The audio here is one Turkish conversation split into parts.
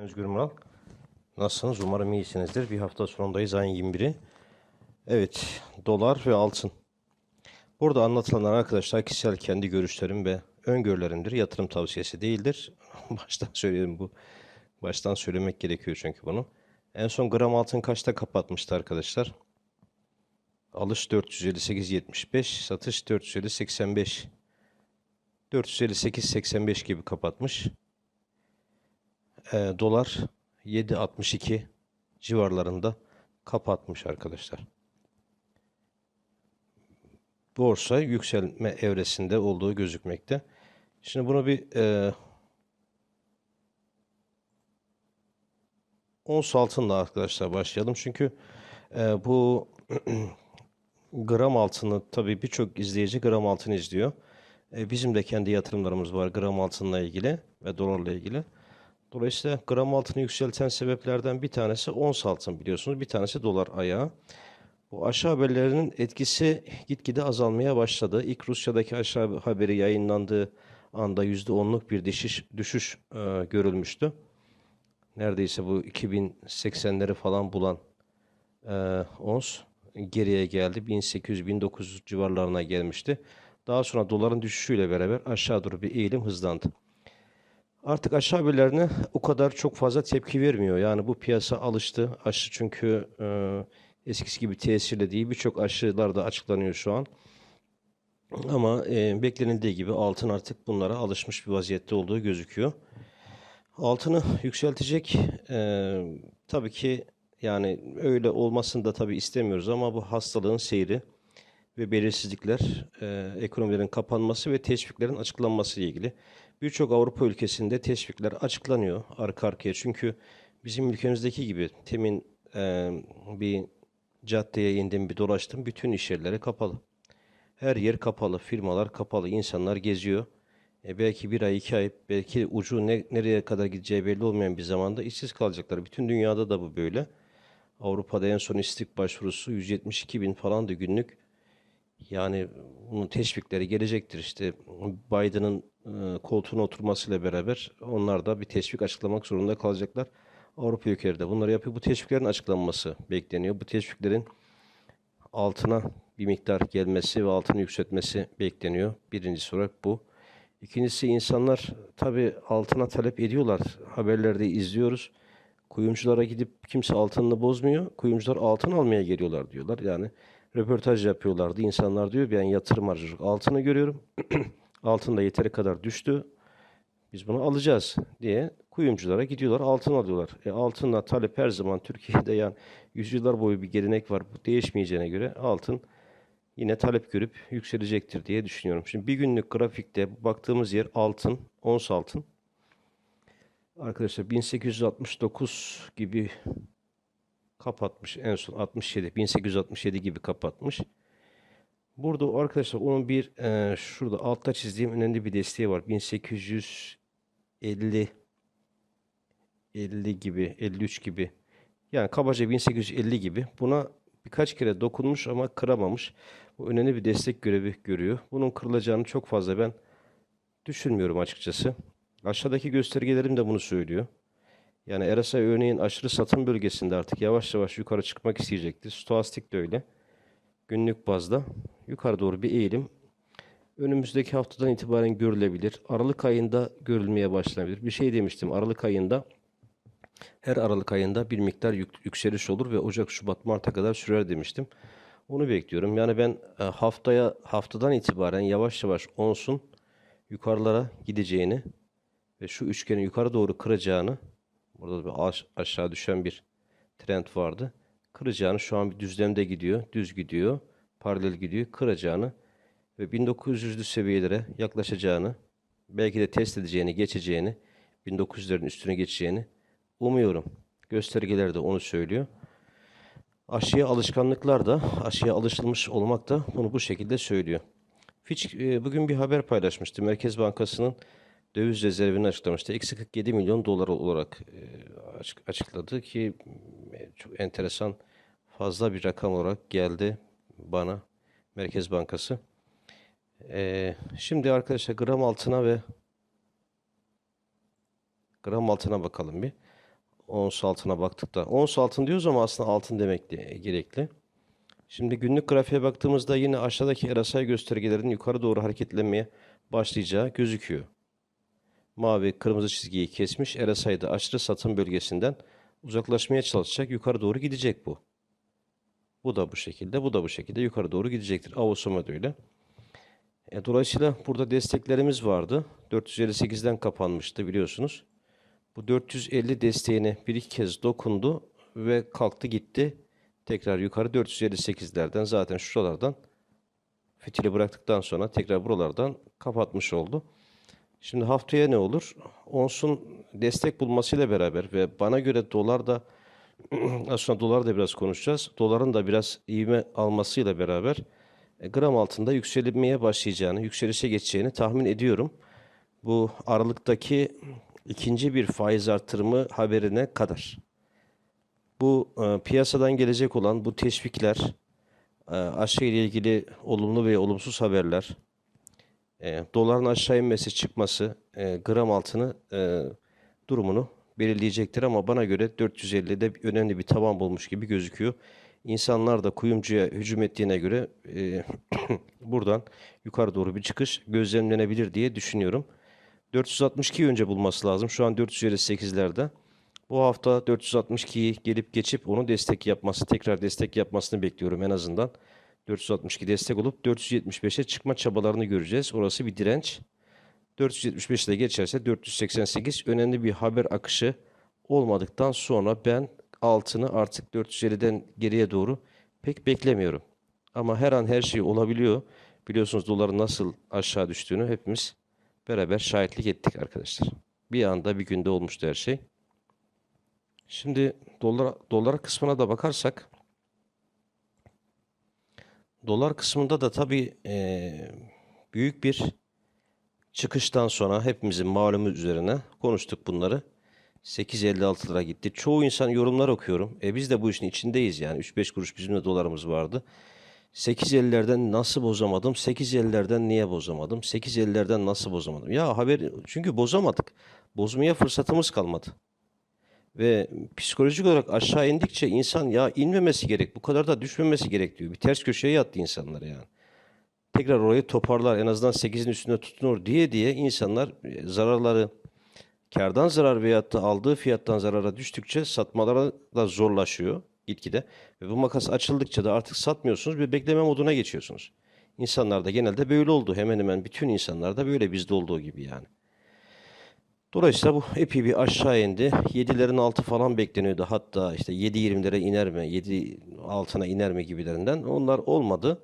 Özgür Mural. Nasılsınız? Umarım iyisinizdir. Bir hafta sonundayız ayın 21'i. Evet, dolar ve altın. Burada anlatılanlar arkadaşlar kişisel kendi görüşlerim ve öngörülerimdir. Yatırım tavsiyesi değildir. Baştan söyleyelim bu. Baştan söylemek gerekiyor çünkü bunu. En son gram altın kaçta kapatmıştı arkadaşlar? Alış 458.75, satış 450.85. 458.85 gibi kapatmış. E, dolar 7.62 civarlarında kapatmış arkadaşlar. Borsa yükselme evresinde olduğu gözükmekte. Şimdi bunu bir e, ons altınla arkadaşlar başlayalım. Çünkü e, bu gram altını tabii birçok izleyici gram altını izliyor. E, bizim de kendi yatırımlarımız var gram altınla ilgili ve dolarla ilgili. Dolayısıyla gram altını yükselten sebeplerden bir tanesi ons altın biliyorsunuz. Bir tanesi dolar ayağı. Bu aşağı haberlerinin etkisi gitgide azalmaya başladı. İlk Rusya'daki aşağı haberi yayınlandığı anda %10'luk bir düşüş, düşüş e, görülmüştü. Neredeyse bu 2080'leri falan bulan e, ons geriye geldi. 1800-1900 civarlarına gelmişti. Daha sonra doların düşüşüyle beraber aşağı doğru bir eğilim hızlandı. Artık aşağı haberlerine o kadar çok fazla tepki vermiyor. Yani bu piyasa alıştı. Aşı çünkü e, eskisi gibi tesirli değil. Birçok aşılar da açıklanıyor şu an. Ama e, beklenildiği gibi altın artık bunlara alışmış bir vaziyette olduğu gözüküyor. Altını yükseltecek e, tabii ki yani öyle olmasını da tabii istemiyoruz ama bu hastalığın seyri ve belirsizlikler, e, ekonomilerin kapanması ve teşviklerin açıklanması ile ilgili. Birçok Avrupa ülkesinde teşvikler açıklanıyor arka arkaya. Çünkü bizim ülkemizdeki gibi temin e, bir caddeye indim bir dolaştım bütün iş yerleri kapalı. Her yer kapalı, firmalar kapalı, insanlar geziyor. E, belki bir ay, iki ay, belki ucu ne, nereye kadar gideceği belli olmayan bir zamanda işsiz kalacaklar. Bütün dünyada da bu böyle. Avrupa'da en son istik başvurusu 172 bin falandı günlük. Yani bunun teşvikleri gelecektir. İşte Biden'ın koltuğuna oturmasıyla beraber onlar da bir teşvik açıklamak zorunda kalacaklar. Avrupa ülkeleri de bunları yapıyor. Bu teşviklerin açıklanması bekleniyor. Bu teşviklerin altına bir miktar gelmesi ve altını yükseltmesi bekleniyor. Birincisi olarak bu. İkincisi insanlar tabii altına talep ediyorlar. Haberlerde izliyoruz. Kuyumculara gidip kimse altınını bozmuyor. Kuyumcular altın almaya geliyorlar diyorlar. Yani röportaj yapıyorlardı. İnsanlar diyor ben yatırım harcayacak altını görüyorum. Altın da yeteri kadar düştü. Biz bunu alacağız diye kuyumculara gidiyorlar altın alıyorlar. E, altınla talep her zaman Türkiye'de yani yüzyıllar boyu bir gelenek var. Bu değişmeyeceğine göre altın yine talep görüp yükselecektir diye düşünüyorum. Şimdi bir günlük grafikte baktığımız yer altın, ons altın. Arkadaşlar 1869 gibi kapatmış en son 67 1867 gibi kapatmış. Burada arkadaşlar onun bir e, şurada altta çizdiğim önemli bir desteği var. 1850 50 gibi 53 gibi yani kabaca 1850 gibi buna birkaç kere dokunmuş ama kıramamış. Bu önemli bir destek görevi görüyor. Bunun kırılacağını çok fazla ben düşünmüyorum açıkçası. Aşağıdaki göstergelerim de bunu söylüyor. Yani RSI örneğin aşırı satım bölgesinde artık yavaş yavaş yukarı çıkmak isteyecektir. Stoastik de öyle. Günlük bazda yukarı doğru bir eğilim önümüzdeki haftadan itibaren görülebilir. Aralık ayında görülmeye başlanabilir. Bir şey demiştim. Aralık ayında her Aralık ayında bir miktar yük- yükseliş olur ve Ocak, Şubat, Mart'a kadar sürer demiştim. Onu bekliyorum. Yani ben e, haftaya haftadan itibaren yavaş yavaş onsun yukarılara gideceğini ve şu üçgeni yukarı doğru kıracağını burada bir aş- aşağı düşen bir trend vardı. Kıracağını şu an bir düzlemde gidiyor. Düz gidiyor. Paralel gidiyor. Kıracağını ve 1900'lü seviyelere yaklaşacağını belki de test edeceğini, geçeceğini 1900'lerin üstüne geçeceğini umuyorum. Göstergeler de onu söylüyor. Aşıya alışkanlıklar da, aşıya alışılmış olmak da bunu bu şekilde söylüyor. Fitch e, bugün bir haber paylaşmıştı. Merkez Bankası'nın döviz rezervini açıklamıştı. Eksi 47 milyon dolar olarak e, açık- açıkladı ki e, çok enteresan fazla bir rakam olarak geldi bana Merkez Bankası. E, şimdi arkadaşlar gram altına ve gram altına bakalım bir. ons altına baktık da. Ons altın diyoruz ama aslında altın demek de gerekli. Şimdi günlük grafiğe baktığımızda yine aşağıdaki RSI göstergelerin yukarı doğru hareketlenmeye başlayacağı gözüküyor. Mavi kırmızı çizgiyi kesmiş. RSI'de aşırı satım bölgesinden uzaklaşmaya çalışacak. Yukarı doğru gidecek bu. Bu da bu şekilde, bu da bu şekilde yukarı doğru gidecektir. Avusama da öyle. E, dolayısıyla burada desteklerimiz vardı. 458'den kapanmıştı biliyorsunuz. Bu 450 desteğine bir iki kez dokundu ve kalktı gitti. Tekrar yukarı 458'lerden zaten şuralardan fitili bıraktıktan sonra tekrar buralardan kapatmış oldu. Şimdi haftaya ne olur? Onsun destek bulmasıyla beraber ve bana göre dolar da aslında dolar da biraz konuşacağız. Doların da biraz ivme almasıyla beraber e, gram altında yükselmeye başlayacağını, yükselişe geçeceğini tahmin ediyorum. Bu Aralık'taki ikinci bir faiz artırımı haberine kadar. Bu e, piyasadan gelecek olan bu teşvikler, e, aşı ile ilgili olumlu ve olumsuz haberler, e, doların aşağı inmesi çıkması e, gram altını e, durumunu belirleyecektir ama bana göre 450'de önemli bir taban bulmuş gibi gözüküyor. İnsanlar da kuyumcuya hücum ettiğine göre e, buradan yukarı doğru bir çıkış gözlemlenebilir diye düşünüyorum. 462'yi önce bulması lazım. Şu an 458'lerde. Bu hafta 462'yi gelip geçip onu destek yapması, tekrar destek yapmasını bekliyorum en azından. 462 destek olup 475'e çıkma çabalarını göreceğiz. Orası bir direnç. 475 de geçerse 488 önemli bir haber akışı olmadıktan sonra ben altını artık 450'den geriye doğru pek beklemiyorum. Ama her an her şey olabiliyor. Biliyorsunuz doların nasıl aşağı düştüğünü hepimiz beraber şahitlik ettik arkadaşlar. Bir anda bir günde olmuştu her şey. Şimdi dolar dolar kısmına da bakarsak dolar kısmında da tabii eee, büyük bir çıkıştan sonra hepimizin malumu üzerine konuştuk bunları. 8.56 lira gitti. Çoğu insan yorumlar okuyorum. E biz de bu işin içindeyiz yani. 3-5 kuruş bizim de dolarımız vardı. 8.50'lerden nasıl bozamadım? 8.50'lerden niye bozamadım? 8.50'lerden nasıl bozamadım? Ya haber çünkü bozamadık. Bozmaya fırsatımız kalmadı. Ve psikolojik olarak aşağı indikçe insan ya inmemesi gerek, bu kadar da düşmemesi gerek diyor. Bir ters köşeye yattı insanlar yani. Tekrar orayı toparlar, en azından 8'in üstünde tutunur diye diye insanlar e, zararları, kardan zarar veyahut da aldığı fiyattan zarara düştükçe satmaları da zorlaşıyor gitgide. Ve bu makas açıldıkça da artık satmıyorsunuz ve bekleme moduna geçiyorsunuz. İnsanlar da genelde böyle oldu. Hemen hemen bütün insanlar da böyle bizde olduğu gibi yani. Dolayısıyla bu epey bir aşağı indi. 7'lerin altı falan bekleniyordu. Hatta işte 7.20'lere iner mi, 7 altına iner mi gibilerinden. Onlar olmadı.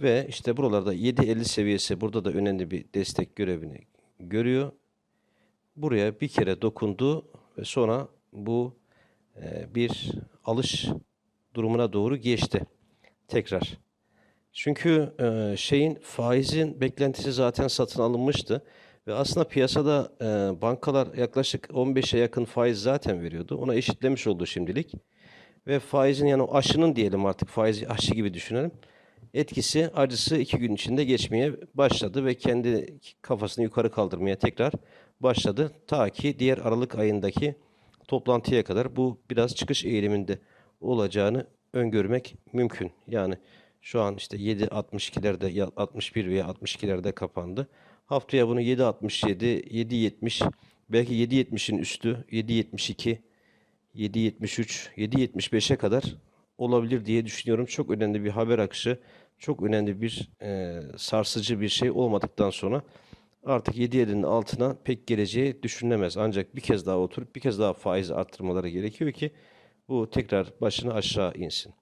Ve işte buralarda 7.50 seviyesi burada da önemli bir destek görevini görüyor. Buraya bir kere dokundu ve sonra bu e, bir alış durumuna doğru geçti. Tekrar. Çünkü e, şeyin faizin beklentisi zaten satın alınmıştı. Ve aslında piyasada e, bankalar yaklaşık 15'e yakın faiz zaten veriyordu. Ona eşitlemiş oldu şimdilik. Ve faizin yani aşının diyelim artık faizi aşı gibi düşünelim. Etkisi acısı iki gün içinde geçmeye başladı ve kendi kafasını yukarı kaldırmaya tekrar başladı. Ta ki diğer Aralık ayındaki toplantıya kadar bu biraz çıkış eğiliminde olacağını öngörmek mümkün. Yani şu an işte 7.62'lerde ya 61 veya 62'lerde kapandı. Haftaya bunu 7.67, 7.70 belki 7.70'in üstü 7.72, 7.73, 7.75'e kadar olabilir diye düşünüyorum. Çok önemli bir haber akışı, çok önemli bir e, sarsıcı bir şey olmadıktan sonra artık 7.50'nin altına pek geleceği düşünülemez. Ancak bir kez daha oturup bir kez daha faiz arttırmaları gerekiyor ki bu tekrar başını aşağı insin.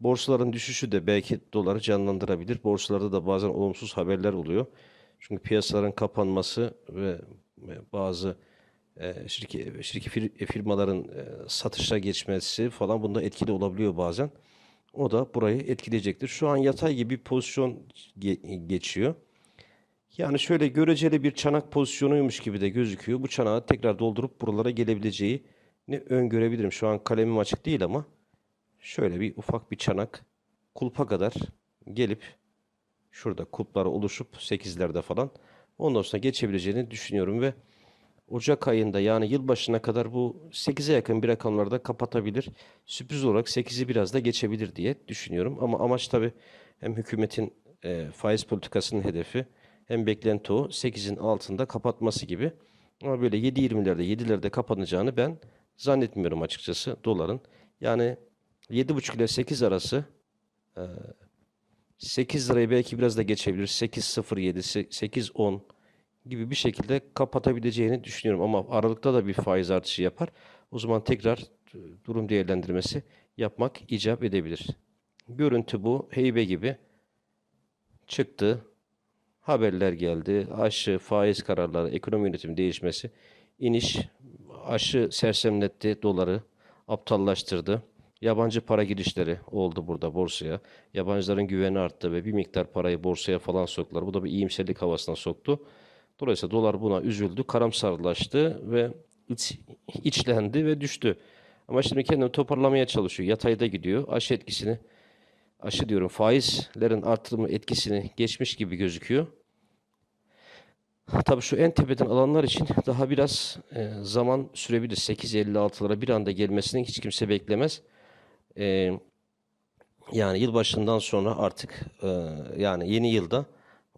Borsaların düşüşü de belki doları canlandırabilir. Borsalarda da bazen olumsuz haberler oluyor. Çünkü piyasaların kapanması ve bazı e, şirke, şirke fir- firmaların e, satışa geçmesi falan bunda etkili olabiliyor bazen. O da burayı etkileyecektir. Şu an yatay gibi bir pozisyon ge- geçiyor. Yani şöyle göreceli bir çanak pozisyonuymuş gibi de gözüküyor. Bu çanağı tekrar doldurup buralara gelebileceğini öngörebilirim. Şu an kalemim açık değil ama şöyle bir ufak bir çanak kulpa kadar gelip şurada kulplar oluşup 8'lerde falan ondan sonra geçebileceğini düşünüyorum ve Ocak ayında yani yılbaşına kadar bu 8'e yakın bir rakamlarda kapatabilir. Sürpriz olarak 8'i biraz da geçebilir diye düşünüyorum. Ama amaç tabii hem hükümetin e, faiz politikasının hedefi hem beklenti o 8'in altında kapatması gibi. Ama böyle 7.20'lerde 7'lerde kapanacağını ben zannetmiyorum açıkçası doların. Yani 7.5 ile 8 arası 8 lirayı belki biraz da geçebilir. 8.07, 8.10 gibi bir şekilde kapatabileceğini düşünüyorum. Ama Aralık'ta da bir faiz artışı yapar. O zaman tekrar e, durum değerlendirmesi yapmak icap edebilir. Görüntü bu. Heybe gibi çıktı. Haberler geldi. Aşı, faiz kararları, ekonomi yönetimi değişmesi. iniş aşı sersemletti doları, aptallaştırdı. Yabancı para girişleri oldu burada borsaya. Yabancıların güveni arttı ve bir miktar parayı borsaya falan soktular. Bu da bir iyimserlik havasına soktu. Dolayısıyla dolar buna üzüldü, karamsarlaştı ve iç, içlendi ve düştü. Ama şimdi kendini toparlamaya çalışıyor. Yatayda gidiyor. Aşı etkisini, aşı diyorum faizlerin artırımı etkisini geçmiş gibi gözüküyor. Tabii şu en tepeden alanlar için daha biraz e, zaman sürebilir. 8.56'lara bir anda gelmesini hiç kimse beklemez. E, yani yılbaşından sonra artık e, yani yeni yılda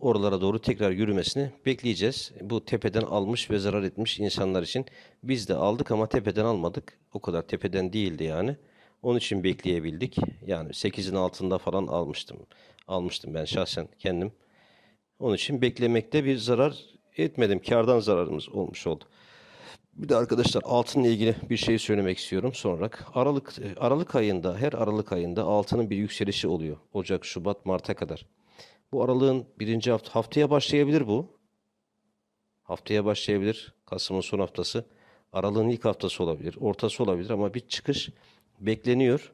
oralara doğru tekrar yürümesini bekleyeceğiz. Bu tepeden almış ve zarar etmiş insanlar için biz de aldık ama tepeden almadık. O kadar tepeden değildi yani. Onun için bekleyebildik. Yani 8'in altında falan almıştım. Almıştım ben şahsen kendim. Onun için beklemekte bir zarar etmedim. Kardan zararımız olmuş oldu. Bir de arkadaşlar altınla ilgili bir şey söylemek istiyorum sonra. Aralık Aralık ayında her Aralık ayında altının bir yükselişi oluyor. Ocak, Şubat, Mart'a kadar. Bu aralığın birinci hafta haftaya başlayabilir bu. Haftaya başlayabilir. Kasım'ın son haftası. Aralığın ilk haftası olabilir. Ortası olabilir ama bir çıkış bekleniyor.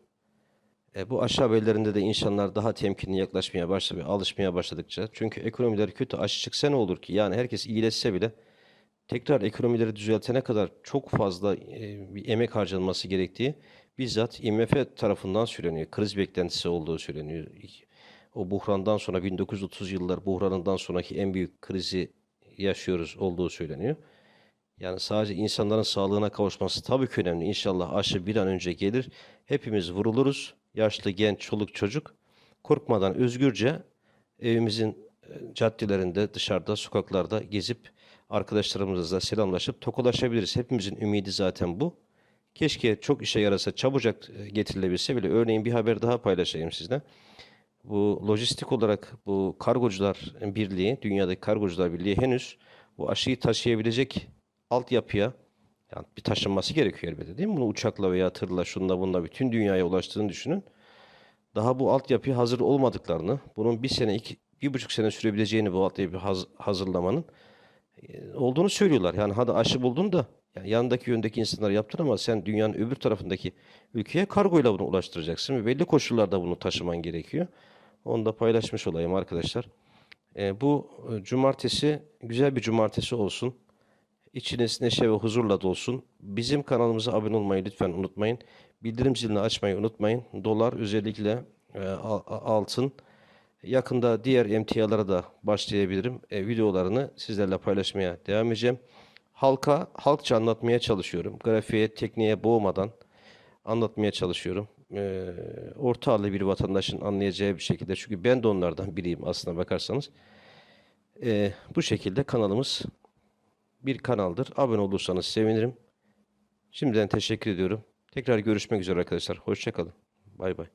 E, bu aşağı bellerinde de insanlar daha temkinli yaklaşmaya başladı, alışmaya başladıkça. Çünkü ekonomiler kötü, aşı çıksa ne olur ki? Yani herkes iyileşse bile tekrar ekonomileri düzeltene kadar çok fazla e, bir emek harcanması gerektiği bizzat IMF tarafından söyleniyor. Kriz beklentisi olduğu söyleniyor. O buhrandan sonra 1930 yıllar buhranından sonraki en büyük krizi yaşıyoruz olduğu söyleniyor. Yani sadece insanların sağlığına kavuşması tabii ki önemli. İnşallah aşı bir an önce gelir. Hepimiz vuruluruz. Yaşlı, genç, çoluk, çocuk. Korkmadan özgürce evimizin e, caddelerinde, dışarıda, sokaklarda gezip arkadaşlarımızla selamlaşıp tokalaşabiliriz. Hepimizin ümidi zaten bu. Keşke çok işe yarasa, çabucak e, getirilebilse bile. Örneğin bir haber daha paylaşayım sizle. Bu lojistik olarak bu kargocular birliği, dünyadaki kargocular birliği henüz bu aşıyı taşıyabilecek altyapıya yani bir taşınması gerekiyor elbette değil mi? Bunu uçakla veya tırla şunla bununla bütün dünyaya ulaştığını düşünün. Daha bu altyapıya hazır olmadıklarını, bunun bir sene, iki, bir buçuk sene sürebileceğini bu altyapı haz, hazırlamanın e, olduğunu söylüyorlar. Yani hadi aşı buldun da yani yanındaki yöndeki insanlar yaptın ama sen dünyanın öbür tarafındaki ülkeye kargoyla bunu ulaştıracaksın ve belli koşullarda bunu taşıman gerekiyor. Onu da paylaşmış olayım arkadaşlar. E, bu e, cumartesi güzel bir cumartesi olsun. İçiniz neşe ve huzurla dolsun. Bizim kanalımıza abone olmayı lütfen unutmayın. Bildirim zilini açmayı unutmayın. Dolar özellikle e, altın. Yakında diğer emtialara da başlayabilirim. E, videolarını sizlerle paylaşmaya devam edeceğim. Halka, halkça anlatmaya çalışıyorum. Grafiğe, tekniğe boğmadan anlatmaya çalışıyorum. E, orta halli bir vatandaşın anlayacağı bir şekilde. Çünkü ben de onlardan biriyim aslına bakarsanız. E, bu şekilde kanalımız bir kanaldır. Abone olursanız sevinirim. Şimdiden teşekkür ediyorum. Tekrar görüşmek üzere arkadaşlar. Hoşçakalın. Bay bay.